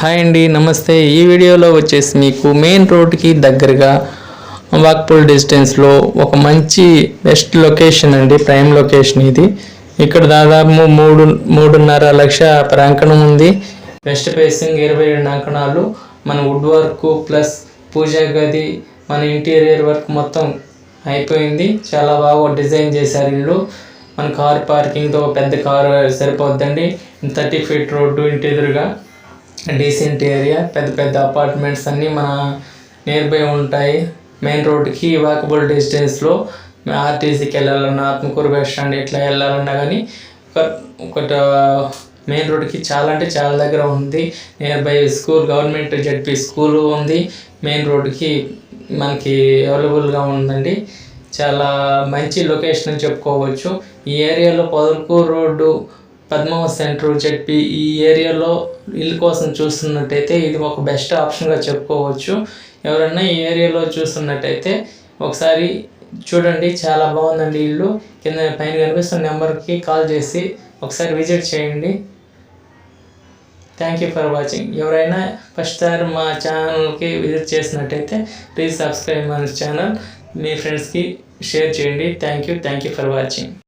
Hi అండి నమస్తే. ఈ వీడియోలో వచ్చేసి మీకు మెయిన్ రోడ్కి దగ్గరగా వాక్పుల్ డిస్టెన్స్లో ఒక మంచి బెస్ట్ లొకేషన్ అండి ప్రైమ్ లొకేషన్ ఇది. ఇక్కడ దాదాపు మూడు మూడున్నర లక్ష ప్రాంకణం ఉంది. వెస్ట్ ఫేసింగ్ ఇరవై ఏడు అంకణాలు. మన వుడ్ వర్క్ ప్లస్ పూజా గది మన ఇంటీరియర్ వర్క్ మొత్తం అయిపోయింది. చాలా బాగా డిజైన్ చేశారు ఇల్లు మన కార్ పార్కింగ్తో పెద్ద కారు సరిపోద్దండి. థర్టీ ఫీట్ రోడ్డు ఇంటి ఎదురుగా డీసెంట్ ఏరియా పెద్ద పెద్ద అపార్ట్మెంట్స్ అన్నీ మన నియర్ బై ఉంటాయి మెయిన్ రోడ్కి వాకబుల్ డిస్టెన్స్లో ఆర్టీసీకి వెళ్ళాలన్నా ఆత్మకూరు బస్ స్టాండ్ ఇట్లా వెళ్ళాలన్నా కానీ ఒక ఒకట మెయిన్ రోడ్కి చాలా అంటే చాలా దగ్గర ఉంది. Nearby school government ZP school ఉంది. మెయిన్ రోడ్కి మనకి అవైలబుల్గా ఉందండి. చాలా మంచి లొకేషన్ అని చెప్పుకోవచ్చు. ఈ ఏరియాలో పొదలకూరు రోడ్డు పద్మావ సెంటర్ చెప్పి ఈ ఏరియాలో ఇల్లు కోసం చూస్తున్నట్టయితే ఇది ఒక బెస్ట్ ఆప్షన్గా చెప్పుకోవచ్చు. ఎవరైనా ఈ ఏరియాలో చూస్తున్నట్టయితే ఒకసారి చూడండి చాలా బాగుందండి ఇల్లు. కింద పైన కనిపిస్తున్న నెంబర్కి కాల్ చేసి ఒకసారి విజిట్ చేయండి. థ్యాంక్ యూ ఫర్ వాచింగ్ ఎవరైనా ఫస్ట్ సార్ మా ఛానల్కి విజిట్ చేసినట్టయితే ప్లీజ్ సబ్స్క్రైబ్ మై ఛానల్ మీ ఫ్రెండ్స్కి షేర్ చేయండి. Thank you thank you for watching